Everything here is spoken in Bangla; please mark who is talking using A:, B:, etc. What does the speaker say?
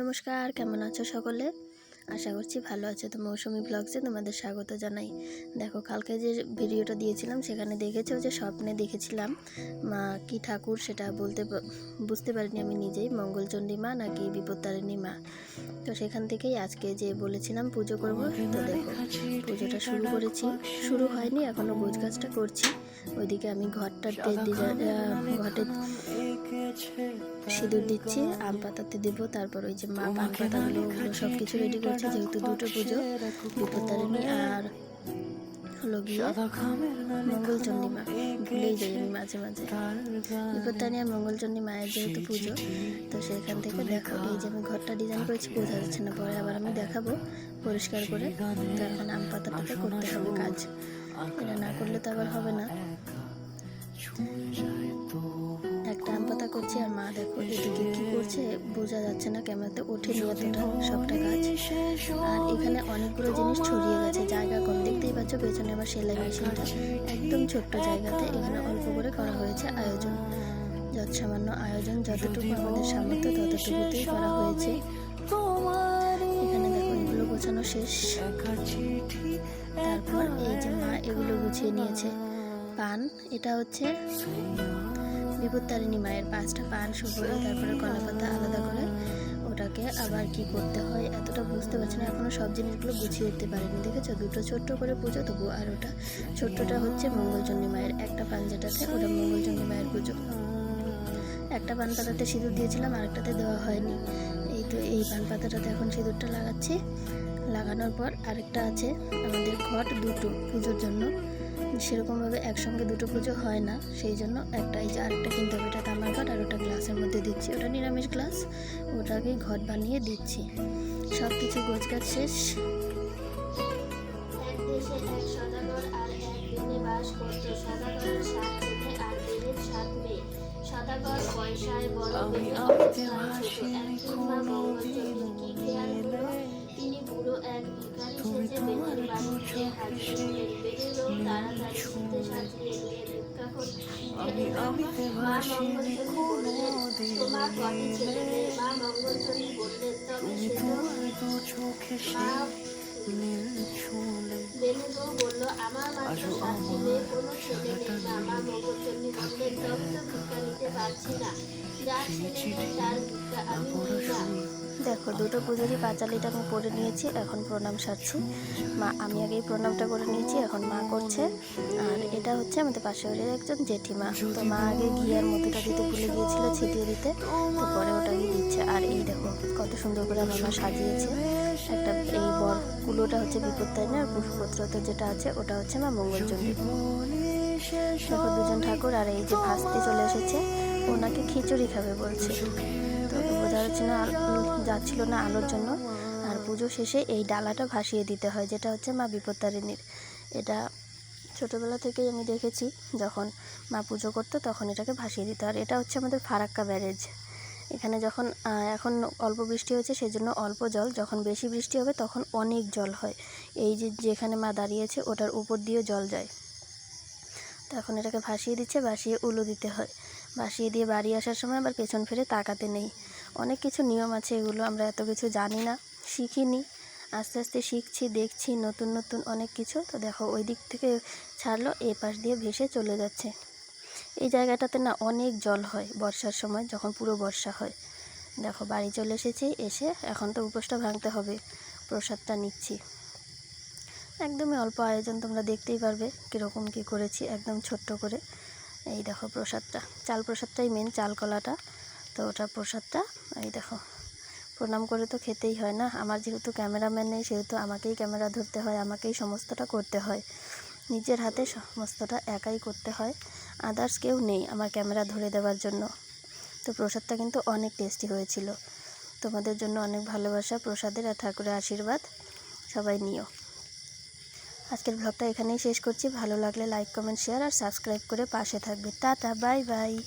A: নমস্কার, কেমন আছো সকলে? আশা করছি ভালো আছো। তো মৌসুমি ব্লগসে তোমাদের স্বাগত জানাই। দেখো, কালকে যে ভিডিওটা দিয়েছিলাম, সেখানে দেখেছ যে স্বপ্নে দেখেছিলাম, মা কি ঠাকুর সেটা বলতে বুঝতে পারিনি আমি নিজেই মঙ্গলচণ্ডী মা নাকি বিপত্তারিণী মা? তো সেখান থেকেই আজকে যে বলেছিলাম পুজো করব, তো দেখো, পুজোটা শুরু করেছি। শুরু হয়নি এখনও গোছ গাছটা করছি। ওইদিকে আমি ঘরটাতে আহ, ঘটে সিঁদুর দিচ্ছি আম পাতাতে দেবো তারপর ওই যে মা পান পাতাগুলো ওগুলো সব কিছু রেডি করছে যেহেতু দুটো পুজো বিপত্তারিণী আর হলো গিয়ে মঙ্গলচণ্ডী মা ভুলেই যাই আমি মাঝে মাঝে। বিপত্তারিণী আর মঙ্গলচণ্ডী মায়ের যেহেতু পুজো তো সেখান থেকে দেখো এই যে আমি ঘরটা ডিজাইন করেছি বোঝা যাচ্ছে না পরে আবার আমি দেখাবো পরিষ্কার করে। তো এখন আম পাতাটাতে করতে হবে কাজ। এটা না করলে তো আবার হবে না। একটা আম পাতা করছি আর মা দেখো এদিকে কি করছে, বোঝা যাচ্ছে না ক্যামেরাতে ওঠে নিয়ে এতটা সবটা গাছ। আর এখানে অনেকগুলো জিনিস ছড়িয়ে গেছে, জায়গা কম। দেখতেই পাচ্ছ পেছনে আমার সেলাই মেশিনটা। একদম ছোট্ট জায়গাতে এখানে অল্প করে করা হয়েছে আয়োজন। যত সামান্য আয়োজন যতটুকু আমাদের সামর্থ্য ততটুকুতেই করা হয়েছে। এখানে দেখো এগুলো গোছানো শেষ। তারপর এই যে মা এগুলো গুছিয়ে নিয়েছে। পান, এটা হচ্ছে বিপত্তারিণী মায়ের পাঁচটা পান সুপুরি তারপরে কলা পাতা আলাদা করে ওটাকে আবার কি করতে হয় এতটা বুঝতে পারছি না, এখনও সব জিনিসগুলো গুছিয়ে উঠতে পারিনি, দেখেছ? দুটো ছোট্ট করে পুজো, তবু আর ওটা ছোট্টটা হচ্ছে মঙ্গলচণ্ডী মায়ের একটা পান যেটাতে ওটা মঙ্গলচণ্ডী মায়ের পুজো। একটা পান পাতাতে সিঁদুর দিয়েছিলাম, আরেকটাতে দেওয়া হয়নি। এই তো এই পান পাতাটাতে এখন সিঁদুরটা লাগাচ্ছি। লাগানোর পর আরেকটা আছে আমাদের ঘট দুটো পুজোর জন্য। সেরকমভাবে একসঙ্গে দুটো পুজো হয় না সেই জন্য একটা এই যে আরেকটা কিনতে হবে এটা তামার ঘট আর ওটা গ্লাসের মধ্যে দিচ্ছি। ওটা নিরামিষ গ্লাস ওটাকেই ঘট বানিয়ে দিচ্ছি। সব কিছু গোছ গাছ শেষ করত সদাগরের সাত ছেলে আর বেনের সাত মেয়ে সদাগর পয়সায় বড় বেনে অবস্থায় ছোট একদিন মা মঙ্গলচণ্ডী কি খেয়াল হলো তিনি বুড়ো এক ভিখারি সেজে বেনের বাড়িতে হাজির হলেন বেনের লোক তাড়াতাড়ি শীতে সাজিয়ে নিয়ে ভিক্ষা করতে মা মঙ্গলচণ্ডী বললেন তোমার কটি ছেলে মা মঙ্গলচণ্ডী বললেন তবে সে তো মা বেনেবো বলল আমার মাত্র সাতটি মেয়ে কোনো ছেলে নেই পারছি না যার তার আমি দেখো, দুটো পুজোরই পাঁচালিটা আমি পরে নিয়েছি, এখন প্রণাম সারছি। মা, আমি আগেই প্রণামটা করে নিয়েছি, এখন মা করছে। আর এটা হচ্ছে আমাদের পাশের বাড়ির একজন জেঠিমা। তো মা আগে ঘি আর মধুটা দিতে ভুলে গিয়েছিল ছিটিয়ে দিতে, তো পরে ওটাকে দিচ্ছে। আর এই দেখো, কত সুন্দর করে আমার মা সাজিয়েছে। একটা এই বর কুলোটা হচ্ছে বিপত্তারিণী আর পুষ্পত্রত যেটা আছে, ওটা হচ্ছে মা মঙ্গলচণ্ডী দেখো দুজন ঠাকুর, আর এই যে ভাসতে চলে এসেছে, ওনাকে খিচুড়ি খাবে বলছে। যাচ্ছে না যাচ্ছিল না আলোর জন্য। আর পুজো শেষে এই ডালাটা ভাসিয়ে দিতে হয়, যেটা হচ্ছে মা বিপত্তারিণীর। এটা ছোটোবেলা থেকেই আমি দেখেছি, যখন মা পুজো করতো তখন এটাকে ভাসিয়ে দিত। আর এটা হচ্ছে আমাদের ফারাক্কা ব্যারেজ। এখানে যখন এখন অল্প বৃষ্টি হয়েছে, সেজন্য অল্প জল। যখন বেশি বৃষ্টি হবে তখন অনেক জল হয়। এই যে, যেখানে মা দাঁড়িয়েছে ওটার উপর দিয়ে জল যায়। তো এখন এটাকে ভাসিয়ে দিচ্ছে, ভাসিয়ে উলো দিতে হয়। ভাসিয়ে দিয়ে বাড়ি আসার সময় আবার পেছন ফিরে তাকাতে নেই। অনেক কিছু নিয়ম আছে, এগুলো আমরা এত কিছু জানি না, শিখিনি। আস্তে আস্তে শিখছি, দেখছি নতুন নতুন অনেক কিছু। তো দেখো, ওই দিক থেকে ছাড়লো, এ পাশ দিয়ে ভেসে চলে যাচ্ছে। এই জায়গাটাতে না অনেক জল হয় বর্ষার সময়, যখন পুরো বর্ষা হয়। দেখো, বাড়ি চলে এসেছি, এসে এখন তো উপোসটা ভাঙতে হবে, প্রসাদটা নিচ্ছি। একদমই অল্প আয়োজন তোমরা দেখতেই পারবে, কীরকম কী করেছি, একদম ছোট্ট করে। এই দেখো, প্রসাদটা, চাল প্রসাদটাই মেন চাল কলাটা তো ওটা প্রসাদটা, এই দেখো, প্রণাম করে তো খেতেই হয় না। আমার যেহেতু ক্যামেরাম্যান নেই, সেহেতু আমাকেই ক্যামেরা ধরতে হয়, আমাকেই সমস্তটা করতে হয়। নিজের হাতে সমস্তটা একাই করতে হয়। আদার্স কেউ নেই আমার ক্যামেরা ধরে দেওয়ার জন্য। তো প্রসাদটা কিন্তু অনেক টেস্টি হয়েছিল। তোমাদের জন্য অনেক ভালোবাসা, প্রসাদের আর ঠাকুরের আশীর্বাদ। সবাই নিও। আজকের ব্লগটা এখানেই শেষ করছি। ভালো লাগলে লাইক কমেন্ট শেয়ার আর সাবস্ক্রাইব করে পাশে থাকবে। Tata bye bye